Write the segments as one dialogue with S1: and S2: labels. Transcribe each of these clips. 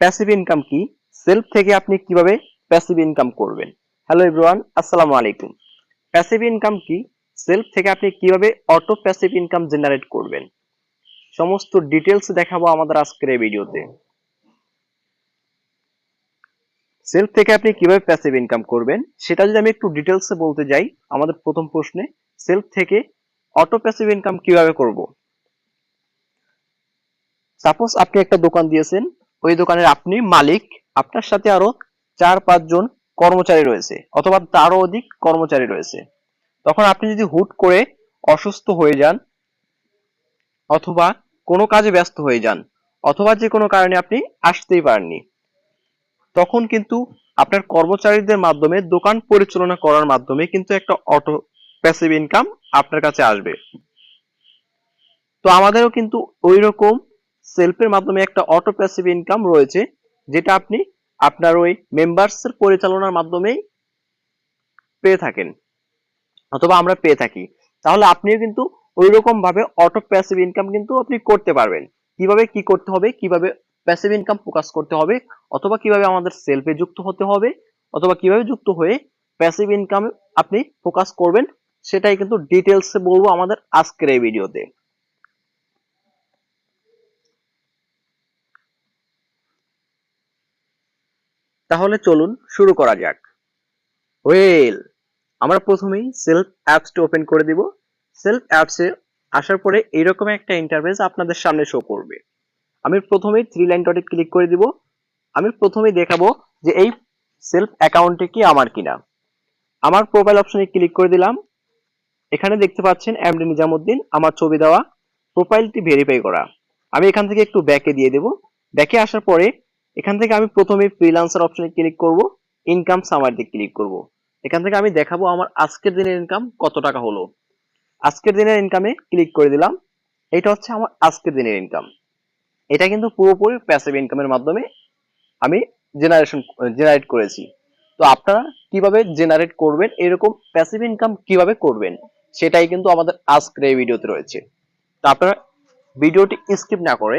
S1: Passive income কি? Self থেকে আপনি কীভাবে প্যাসিভ ইনকাম করবেন? হ্যালো এভরিওয়ান আসসালামু আলাইকুম। প্যাসিভ ইনকাম কি? সেলফ থেকে আপনি কীভাবে অটো প্যাসিভ ইনকাম জেনারেট করবেন? সমস্ত ডিটেলস দেখাবো আমাদের আজকের এই ভিডিওতে। সেলফ থেকে আপনি কীভাবে প্যাসিভ ইনকাম করবেন? সেটা যদি আমি একটু ডিটেলসে বলতে যাই, আমাদের প্রথম প্রশ্নে সেলফ থেকে অটো প্যাসিভ ইনকাম কীভাবে করব? সাপোজ আপনি একটা দোকান দিয়েছেন ওই দোকানের আপনি মালিক, আপনার সাথে আরও চার পাঁচজন কর্মচারী রয়েছে অথবা তারও অধিক কর্মচারী রয়েছে। তখন আপনি যদি হুট করে অসুস্থ হয়ে যান অথবা কোনো কাজে ব্যস্ত হয়ে যান অথবা যে কোনো কারণে আপনি আসতেই পারেননি, তখন কিন্তু আপনার কর্মচারীদের মাধ্যমে দোকান পরিচালনা করার মাধ্যমে কিন্তু একটা অটো প্যাসিভ ইনকাম আপনার কাছে আসবে। তো আমাদেরও কিন্তু ওই রকম সেলফের মাধ্যমে একটা অটো প্যাসিভ ইনকাম রয়েছে, যেটা আপনি আপনার ওই মেম্বার্সের পরিচালনার মাধ্যমেই পেয়ে থাকেন, অথবা আমরা পেয়ে থাকি। তাহলে আপনিও কিন্তু ওই রকম ভাবে অটো প্যাসিভ ইনকাম কিন্তু আপনি করতে পারবেন। কীভাবে কি করতে হবে? কীভাবে প্যাসিভ ইনকাম ফোকাস করতে হবে? অথবা কীভাবে আমাদের সেলফে যুক্ত হতে হবে? অথবা কীভাবে যুক্ত হয়ে প্যাসিভ ইনকাম আপনি ফোকাস করবেন? সেটাই কিন্তু ডিটেলসে বলব আমাদের আজকের এই ভিডিওতে। তাহলে চলুন শুরু করা যাক। ওয়েল আমরা প্রথমেই সেলফ অ্যাপসটি ওপেন করে দিব। সেলফ অ্যাপসে আসার পরে এইরকম একটা ইন্টারফেস আপনাদের সামনে শো করবে। আমি প্রথমেই থ্রি লাইন ডটে ক্লিক করে দিব। আমি প্রথমেই দেখাবো যে এই সেলফ অ্যাকাউন্টে কি আমার কিনা। আমার প্রোফাইল অপশনে ক্লিক করে দিলাম। এখানে দেখতে পাচ্ছেন এমডি নিজামুদ্দিন, আমার ছবি দেওয়া। প্রোফাইলটি ভেরিফাই করা। আমি এখান থেকে একটু ব্যাকে দিয়ে দেব। ব্যাকে আসার পরে এখান থেকে আমি প্রথমে ফ্রিল্যান্সার অপশনে ক্লিক করব ইনকাম সামারিতে ক্লিক করব। এখান থেকে আমি দেখাবো আমার আজকের দিনের ইনকাম কত টাকা হলো। আজকের দিনের ইনকামে ক্লিক করে দিলাম, এটা হচ্ছে আমার আজকের দিনের ইনকাম এটা কিন্তু পুরোপুরি প্যাসিভ ইনকামের মাধ্যমে আমি জেনারেশন জেনারেট করেছি। তো আপনারা কীভাবে জেনারেট করবেন, এরকম প্যাসিভ ইনকাম কীভাবে করবেন, সেটাই কিন্তু আমাদের আজকের এই ভিডিওতে রয়েছে। তো আপনারা ভিডিওটি স্কিপ না করে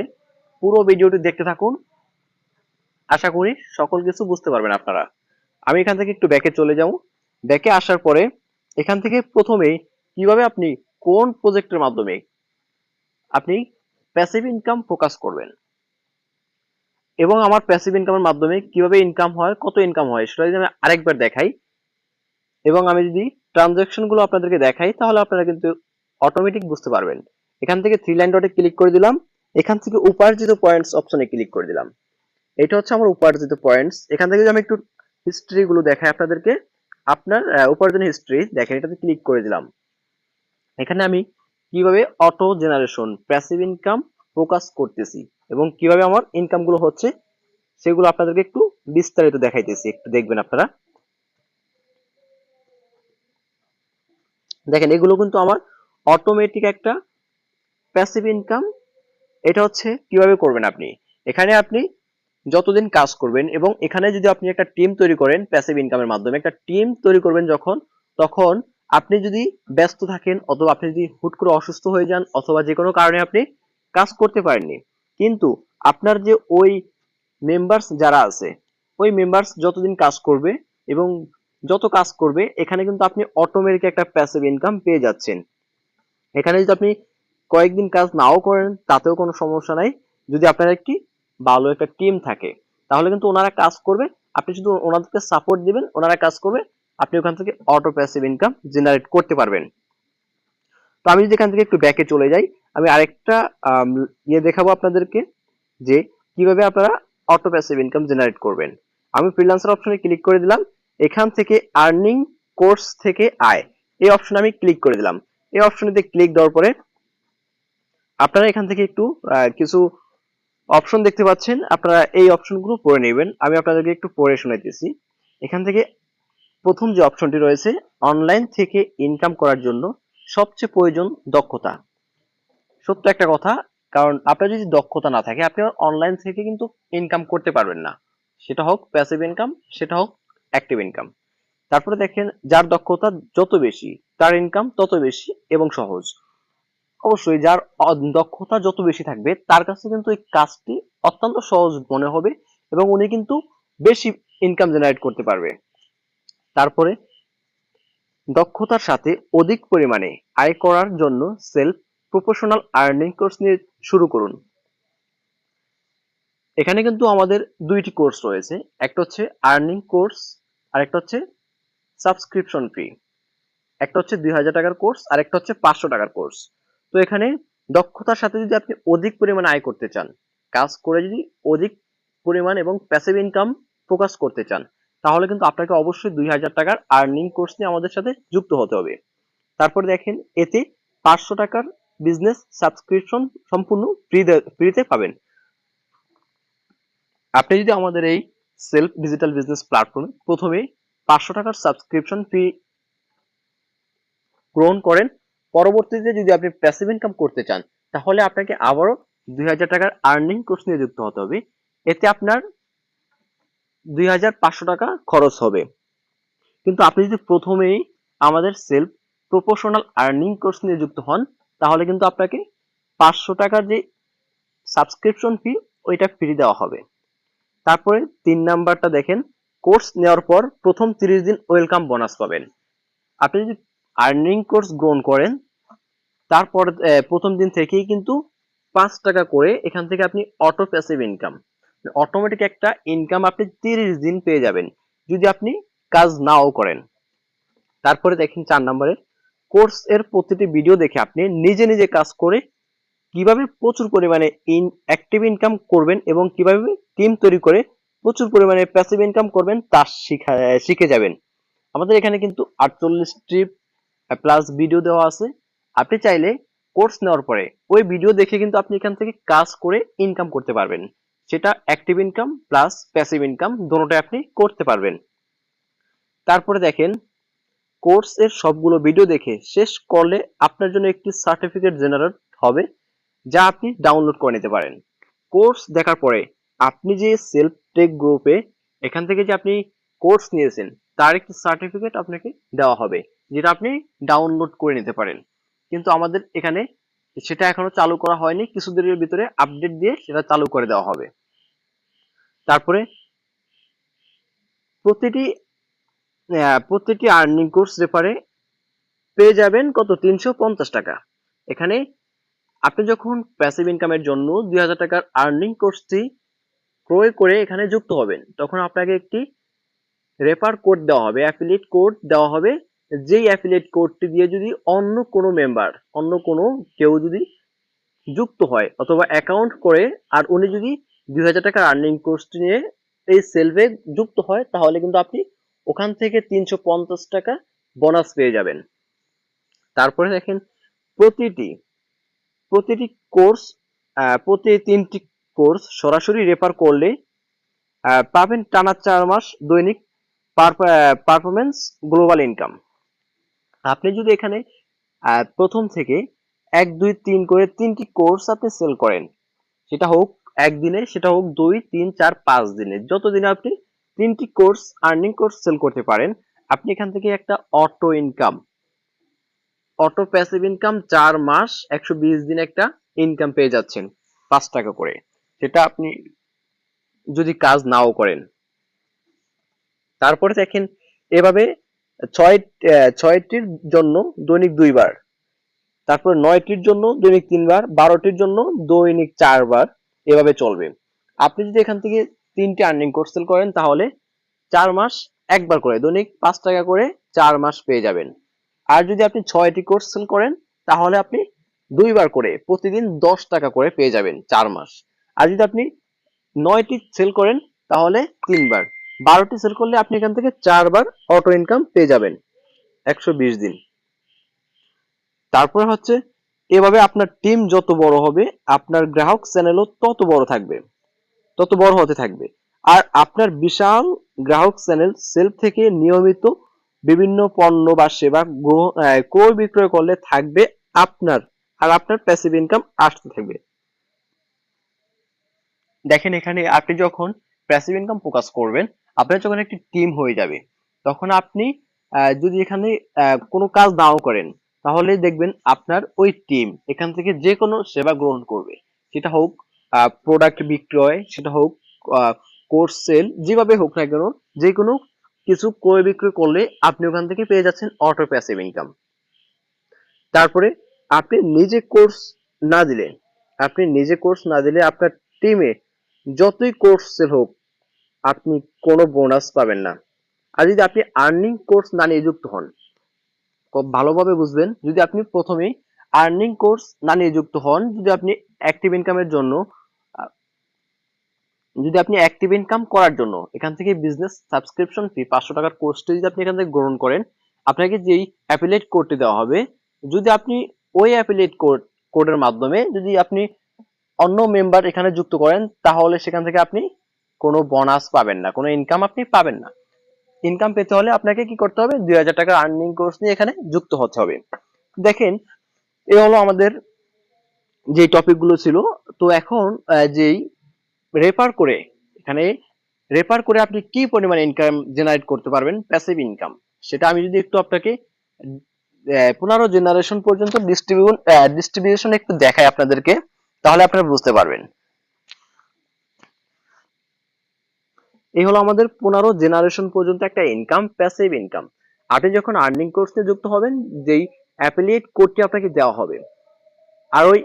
S1: পুরো ভিডিওটি দেখতে থাকুন আশা করি সকল কিছু বুঝতে পারবেন আপনারা। আমি এখান থেকে একটু ব্যাকে চলে যাব। ব্যাকে আসার পরে এখান থেকে প্রথমেই কীভাবে আপনি কোন প্রজেক্টের মাধ্যমে আপনি প্যাসিভ ইনকাম ফোকাস করবেন এবং আমার প্যাসিভ ইনকামের মাধ্যমে কীভাবে ইনকাম হয়, কত ইনকাম হয়, সেটা যদি আমি আরেকবার দেখাই এবং আমি যদি ট্রানজাকশনগুলো আপনাদেরকে দেখাই, তাহলে আপনারা কিন্তু অটোমেটিক বুঝতে পারবেন। এখান থেকে থ্রি লাইন ডটে ক্লিক করে দিলাম। এখান থেকে উপার্জিত পয়েন্টস অপশনে ক্লিক করে দিলাম। এটা হচ্ছে আমার উপার্জিত পয়েন্টস এখান থেকে যদি আমি একটু হিস্ট্রি গুলো দেখাই আপনাদেরকে, আপনার উপার্জন হিস্ট্রি দেখেন, এটাতে ক্লিক করে দিলাম। এখানে আমি কীভাবে auto generation passive income focus করতেছি এবং কীভাবে আমার ইনকামগুলো হচ্ছে, সেগুলো আপনাদেরকে একটু বিস্তারিত দেখাইতেছি। একটু দেখবেন আপনারা। দেখেন, এগুলো কিন্তু আমার অটোমেটিক একটা প্যাসিভ ইনকাম এটা হচ্ছে কীভাবে করবেন আপনি? এখানে আপনি যতদিন কাজ করবেন এবং এখানে যদি আপনি একটা টিম তৈরি করেন প্যাসিভ ইনকামের মাধ্যমে, একটা টিম তৈরি করবেন যখন, তখন আপনি যদি ব্যস্ত থাকেন অথবা আপনি যদি হুট করে অসুস্থ হয়ে যান অথবা যে কোনো কারণে আপনি কাজ করতে পারেননি, কিন্তু আপনার যে ওই মেম্বার্স যারা আছে, ওই মেম্বার্স যতদিন কাজ করবে এবং যত কাজ করবে, এখানে কিন্তু আপনি অটোমেটিক একটা প্যাসিভ ইনকাম পেয়ে যাচ্ছেন। এখানে যদি আপনি কয়েকদিন কাজ নাও করেন, তাতেও কোনো সমস্যা নাই। যদি আপনার একটি ভালো একটা টিম থাকে, তাহলে কিন্তু ওনারা কাজ করবে। আপনি শুধু ওনাদেরকে সাপোর্ট দিবেন, ওনারা কাজ করবে, আপনি ওখান থেকে অটো প্যাসিভ ইনকাম জেনারেট করতে পারবেন। তো আমি যদি এখান থেকে একটু ব্যাকে চলে যাই, আমি আরেকটা ইয়ে দেখাবো আপনাদেরকে, যে কীভাবে আপনারা অটো প্যাসিভ ইনকাম জেনারেট করবেন। আমি ফ্রিল্যান্সার অপশনে ক্লিক করে দিলাম, এখান থেকে আর্নিং কোর্স থেকে আয়, এই অপশনে আমি ক্লিক করে দিলাম। এই অপশনেতে ক্লিক দেওয়ার পরে আপনারা এখান থেকে একটু কিছু অপশন দেখতে পাচ্ছেন, আপনারা এই অপশনগুলো পড়ে নেবেন। আমি আপনাদেরকে একটু পড়ে শোনাইতেছি। এখান থেকে প্রথম যে অপশনটি রয়েছে অনলাইন থেকে ইনকাম করার জন্য সবচেয়ে প্রয়োজন দক্ষতা। সত্য একটা কথা, কারণ আপনার যদি দক্ষতা না থাকে, আপনি অনলাইন থেকে কিন্তু ইনকাম করতে পারবেন না। সেটা হোক প্যাসিভ ইনকাম সেটা হোক অ্যাক্টিভ ইনকাম তারপরে দেখেন, যার দক্ষতা যত বেশি, তার ইনকাম তত বেশি এবং সহজ। অবশ্যই যার দক্ষতা যত বেশি থাকবে, তার কাছে কিন্তু এই কাজটি অত্যন্ত সহজ মনে হবে এবং উনি কিন্তু বেশি ইনকাম জেনারেট করতে পারবে। তারপরে, দক্ষতার সাথে অধিক পরিমাণে আয় করার জন্য সেলফ প্রফেশনাল আর্নিং কোর্স নিয়ে শুরু করুন। এখানে কিন্তু আমাদের দুইটি কোর্স রয়েছে, একটা হচ্ছে আর্নিং কোর্স আর একটা হচ্ছে সাবস্ক্রিপশন ফি একটা হচ্ছে দুই হাজার টাকার কোর্স আর একটা হচ্ছে পাঁচশো টাকার কোর্স তো এখানে দক্ষতার সাথে যদি আপনি অধিক পরিমাণে আয় করতে চান, কাজ করে যদি অধিক পরিমাণ এবং প্যাসিভ ইনকাম ফোকাস করতে চান, তাহলে কিন্তু আপনাকে অবশ্যই দুই হাজার টাকার আর্নিং কোর্স নিয়ে আমাদের সাথে যুক্ত হতে হবে। তারপর দেখেন, এতে পাঁচশো টাকার বিজনেস সাবস্ক্রিপশন সম্পূর্ণ ফ্রিতে পাবেন। আপনি যদি আমাদের এই সেলফ ডিজিটাল বিজনেস প্ল্যাটফর্মে প্রথমে পাঁচশো টাকার সাবস্ক্রিপশন ফি গ্রহণ করেন পরবর্তীতে যদি আপনি প্যাসিভ ইনকাম করতে চান, তাহলে আপনাকে আবারও দুই হাজার টাকার আর্নিং কোর্স নিয়ে যুক্ত হতে হবে। এতে আপনার দুই হাজার পাঁচশো টাকা খরচ হবে। কিন্তু আপনি যদি প্রথমেই আমাদের সেলফ প্রপোর্শনাল আর্নিং কোর্স নিয়ে যুক্ত হন, তাহলে কিন্তু আপনাকে পাঁচশো টাকার যে সাবস্ক্রিপশন ফি ওইটা ফ্রি দেওয়া হবে। তারপরে তিন নাম্বারটা দেখেন কোর্স নেওয়ার পর প্রথম তিরিশ দিন ওয়েলকাম বোনাস পাবেন। আপনি যদি আর্নিং কোর্স গ্রহণ করেন, তারপর প্রথম দিন থেকেই কিন্তু পাঁচ টাকা করে এখান থেকে আপনি অটো প্যাসিভ ইনকাম অটোমেটিক একটা ইনকাম আপনি তিরিশ দিন পেয়ে যাবেন, যদি আপনি কাজ নাও করেন। তারপরে দেখেন চার নম্বরের কোর্স এর প্রতিটি ভিডিও দেখে আপনি নিজে নিজে কাজ করে কীভাবে প্রচুর পরিমাণে ইন অ্যাক্টিভ ইনকাম করবেন এবং কীভাবে টিম তৈরি করে প্রচুর পরিমাণে প্যাসিভ ইনকাম করবেন তা শিখা, শিখে যাবেন। আমাদের এখানে কিন্তু আটচল্লিশটি প্লাস ভিডিও দেওয়া আছে। আপনি চাইলে কোর্স নেওয়ার পরে ওই ভিডিও দেখে কিন্তু আপনি এখান থেকে কাজ করে ইনকাম করতে পারবেন। সেটা active income plus passive income দুটোটাই আপনি করতে পারবেন। তারপরে দেখেন কোর্স এর সবগুলো ভিডিও দেখে শেষ করলে আপনার জন্য একটি সার্টিফিকেট জেনারেট হবে, যা আপনি ডাউনলোড করে নিতে পারেন। কোর্স দেখার পরে আপনি যে সেলফ টেক গ্রুপে এখান থেকে যে আপনি কোর্স নিয়েছেন, তার একটি সার্টিফিকেট আপনাকে দেওয়া হবে। যেটা আপনি ডাউনলোড করে নিতে পারেন। কিন্তু আমাদের এখানে সেটা এখনও চালু করা হয়নি। কিছুদিনের ভিতরে আপডেট দিয়ে সেটা চালু করে দেওয়া হবে। তারপরে প্রতিটি প্রতিটি আর্নিং কোর্স রেফারে পেয়ে যাবেন কত? তিনশো পঞ্চাশ টাকা। এখানে আপনি যখন প্যাসিভ ইনকামের জন্য দুই হাজার টাকার আর্নিং কোর্সটি ক্রয় করে এখানে যুক্ত হবেন, তখন আপনাকে একটি রেফার কোড দেওয়া হবে অ্যাফিলিয়েট কোড দেওয়া হবে যেই অ্যাফিলিয়েট কোডটি দিয়ে যদি অন্য কোনো মেম্বার অন্য কোনো কেউ যদি যুক্ত হয় অথবা অ্যাকাউন্ট করে আর উনি যদি দুই হাজার টাকার আর্নিং কোর্সটি নিয়ে এই সেলভে যুক্ত হয়, তাহলে কিন্তু আপনি ওখান থেকে তিনশো পঞ্চাশ টাকা বোনাস পেয়ে যাবেন। তারপরে দেখেন প্রতিটি প্রতিটি কোর্স প্রতি তিনটি কোর্স সরাসরি রেফার করলে পাবেন টানা চার মাস দৈনিক পারফরমেন্স গ্লোবাল ইনকাম আপনি যদি এখানে প্রথম থেকে এক, দুই, তিন করে তিনটি কোর্স আপনি সেল করেন, সেটা হোক একদিনে, সেটা হোক দুই, তিন, চার, পাঁচ দিনে, যতদিনে আপনি তিনটি কোর্স আর্নিং কোর্স সেল করতে পারেন, আপনি এখান থেকে একটা auto income auto passive income চার মাস, একশো বিশ দিন একটা ইনকাম পেয়ে যাচ্ছেন, পাঁচ টাকা করে। সেটা আপনি যদি কাজ নাও করেন। তারপরে দেখেন, এভাবে ছয় ছয়টির জন্য দৈনিক দুইবার। তারপর নয়টির জন্য দৈনিক তিনবার, বারোটির জন্য দৈনিক চারবার। এভাবে চলবে। আপনি যদি এখান থেকে তিনটি আর্নিং কোর্স সেল করেন, তাহলে চার মাস একবার করে, দৈনিক পাঁচ টাকা করে চার মাস পেয়ে যাবেন। আর যদি আপনি ছয়টি কোর্স সেল করেন, তাহলে আপনি দুইবার করে, প্রতিদিন দশ টাকা করে পেয়ে যাবেন চার মাস। আর যদি আপনি নয়টি সেল করেন, তাহলে তিনবার। বারোটি সেল করলে আপনি এখান থেকে চারবার অটো ইনকাম পেয়ে যাবেন। একশো বিশ দিন। তারপরে হচ্ছে, এভাবে আপনার টিম যত বড় হবে, আপনার গ্রাহক চ্যানেলও তত বড় থাকবে। তত বড় হতে থাকবে। আর আপনার বিশাল গ্রাহক চ্যানেল সেলফ থেকে নিয়মিত বিভিন্ন পণ্য বা সেবা ক্রয় বিক্রয় করলে থাকবে আপনার, আর আপনার প্যাসিভ ইনকাম আসতে থাকবে। দেখেন এখানে আপনি যখন প্যাসিভ ইনকাম ফোকাস করবেন আপনার যখন একটি টিম হয়ে যাবে, তখন আপনি যদি এখানে কোনো কাজ নাও করেন, তাহলে দেখবেন আপনার ওই টিম এখান থেকে যে কোনো সেবা গ্রহণ করবে। সেটা হোক প্রোডাক্ট বিক্রয়, সেটা হোক কোর্স সেল যেভাবে হোক না কেন, যে কোনো কিছু ক্রয় বিক্রয় করলে আপনি ওখান থেকে পেয়ে যাচ্ছেন অটো প্যাসিভ ইনকাম তারপরে আপনি নিজে কোর্স না দিলে, আপনি নিজে কোর্স না দিলে আপনার টিমে যতই কোর্স সেল হোক আপনি কোনো বোনাস পাবেন না। আর যদি আপনি আর্নিং কোর্স না নিয়ে যুক্ত হন ভালোভাবে বুঝবেন, যদি আপনি প্রথমে আর্নিং কোর্স না নিয়ে যুক্ত হন, যদি আপনি অ্যাক্টিভ ইনকামের জন্য যদি আপনি অ্যাক্টিভ ইনকাম করার জন্য, এখান থেকে বিজনেস সাবস্ক্রিপশন ফি পাঁচশো টাকার কোর্সটি যদি আপনি এখান থেকে গ্রহণ করেন, আপনাকে যেই অ্যাপিলেট কোডটি দেওয়া হবে, যদি আপনি ওই অ্যাপিলেট কোড কোডের মাধ্যমে যদি আপনি অন্য মেম্বার এখানে যুক্ত করেন, তাহলে সেখান থেকে আপনি কোনো বোনাস পাবেন না, কোনো ইনকাম আপনি পাবেন না। ইনকাম পেতে হলে আপনাকে কি করতে হবে? দুই হাজার টাকার আর্নিং কোর্স নিয়ে এখানে যুক্ত হতে হবে। দেখেন, এ হলো আমাদের যে টপিকগুলো ছিল, তো এখন যেই রেফার করে, এখানে রেফার করে আপনি কি পরিমাণ ইনকাম জেনারেট করতে পারবেন? প্যাসিভ ইনকাম সেটা আমি যদি একটু আপনাকে পনেরো জেনারেশন পর্যন্ত ডিস্ট্রিবিউশন ডিস্ট্রিবিউশন একটু দেখাই আপনাদেরকে, তাহলে আপনারা বুঝতে পারবেন। এই হলো আমাদের পনেরো জেনারেশন পর্যন্ত একটা ইনকাম প্যাসিভ ইনকাম আপনি যখন আর্নিং কোর্সে যুক্ত হবেন, যেই অ্যাফিলিয়েট কোডটি আপনাকে দেওয়া হবে, আর ওই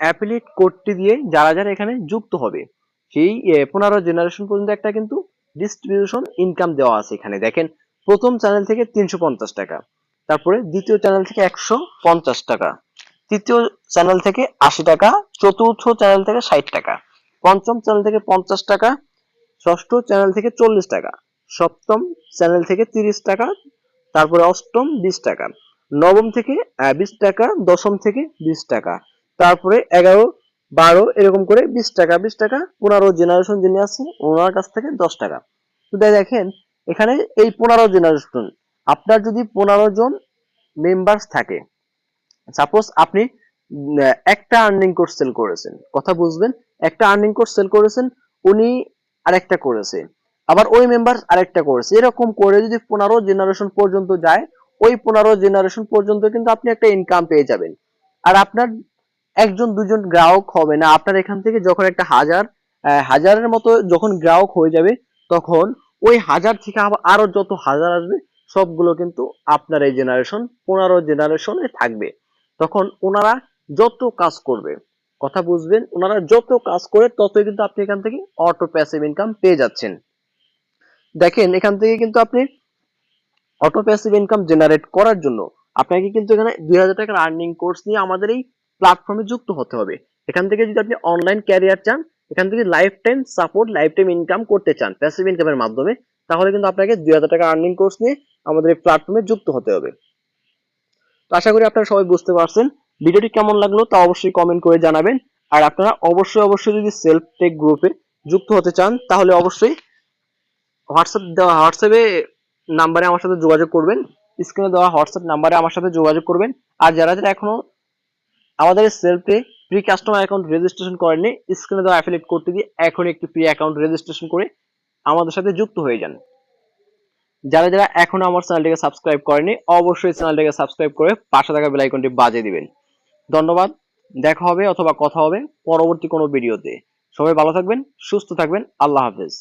S1: অ্যাফিলিয়েট কোডটি দিয়ে যারা যারা এখানে যুক্ত হবে, সেই পনেরো জেনারেশন পর্যন্ত একটা কিন্তু ডিস্ট্রিবিউশন ইনকাম দেওয়া আছে এখানে। দেখেন, প্রথম চ্যানেল থেকে তিনশো পঞ্চাশ টাকা, তারপরে দ্বিতীয় চ্যানেল থেকে একশো পঞ্চাশ টাকা, তৃতীয় চ্যানেল থেকে আশি টাকা, চতুর্থ চ্যানেল থেকে ষাট টাকা, পঞ্চম চ্যানেল থেকে পঞ্চাশ টাকা ষষ্ঠ চ্যানেল থেকে চল্লিশ টাকা, সপ্তম চ্যানেল থেকে তিরিশ টাকা, তারপরে অষ্টম বিশ টাকা, নবম থেকে বিশ টাকা, দশম থেকে বিশ টাকা, তারপরে এগারো, বারো এরকম করে বিশ টাকা বিশ টাকা, পনেরো জেনারেশন যিনি আছে, ওনার কাছ থেকে দশ টাকা। তো দেখেন, এখানে এই পনেরো জেনারেশন আপনার যদি পনেরো জন মেম্বার্স থাকে সাপোজ আপনি একটা আর্নিং কোর্স সেল করেছেন, কথা বুঝবেন, একটা আর্নিং কোর্স সেল করেছেন, উনি আরেকটা করেছে। আবার ওই মেম্বার আরেকটা করেছে। এরকম করে যদি পনেরো জেনারেশন পর্যন্ত যায়, ওই পনেরো জেনারেশন পর্যন্ত কিন্তু আপনি একটা ইনকাম পেয়ে যাবেন। আর আপনার একজন, দুজন গ্রাহক হবে না। আপনার এখান থেকে যখন একটা হাজার হাজারের মতো যখন গ্রাহক হয়ে যাবে, তখন ওই হাজার থেকে আবার আরও যত হাজার আসবে, সবগুলো কিন্তু আপনার এই জেনারেশন পনেরো জেনারেশনে থাকবে। তখন ওনারা যত কাজ করবে কথা বুঝবেন, ওনারা যত কাজ করে ততই কিন্তু আপনি এখান থেকে অটো প্যাসিভ ইনকাম পেয়ে যাচ্ছেন। দেখেন, এখান থেকে কিন্তু আপনি অটো প্যাসিভ ইনকাম জেনারেট করার জন্য আপনাকে কিন্তু এখানে দুই হাজার টাকার আর্নিং কোর্স নিয়ে আমাদের এই প্ল্যাটফর্মে যুক্ত হতে হবে। এখান থেকে যদি আপনি অনলাইন ক্যারিয়ার চান, এখান থেকে life time support life time income করতে চান প্যাসিভ ইনকামের মাধ্যমে, তাহলে কিন্তু আপনাকে দুই হাজার টাকা আর্নিং কোর্স নিয়ে আমাদের এই প্ল্যাটফর্মে যুক্ত হতে হবে। তো আশা করি আপনারা সবাই বুঝতে পারছেন। ভিডিওটি কেমন লাগল তা অবশ্যই কমেন্ট করে জানাবেন। আর আপনারা অবশ্যই অবশ্যই যদি সেলফ টেক গ্রুপে যুক্ত হতে চান, তাহলে অবশ্যই হোয়াটসঅ্যাপ দেওয়া হোয়াটসঅ্যাপে নাম্বারে আমার সাথে যোগাযোগ করবেন। স্ক্রিনে দেওয়া হোয়াটসঅ্যাপ নাম্বারে আমার সাথে যোগাযোগ করবেন। আর যারা যারা এখনও আমাদের সেলফে প্রি কাস্টমার অ্যাকাউন্ট রেজিস্ট্রেশন করেননি স্ক্রিনে দেওয়া অ্যাফিলিয়েট করতে দিয়ে এখন একটি প্রি অ্যাকাউন্ট রেজিস্ট্রেশন করে আমাদের সাথে যুক্ত হয়ে যান। যারা যারা এখনও আমার চ্যানেলটিকে সাবস্ক্রাইব করেনি অবশ্যই চ্যানেলটিকে সাবস্ক্রাইব করে পাশে থাকা বেল আইকনটি বাজিয়ে দিবেন। ধন্যবাদ, দেখা হবে অথবা কথা হবে পরবর্তী কোনো ভিডিওতে। সবাই ভালো থাকবেন, সুস্থ থাকবেন, আল্লাহ হাফেজ।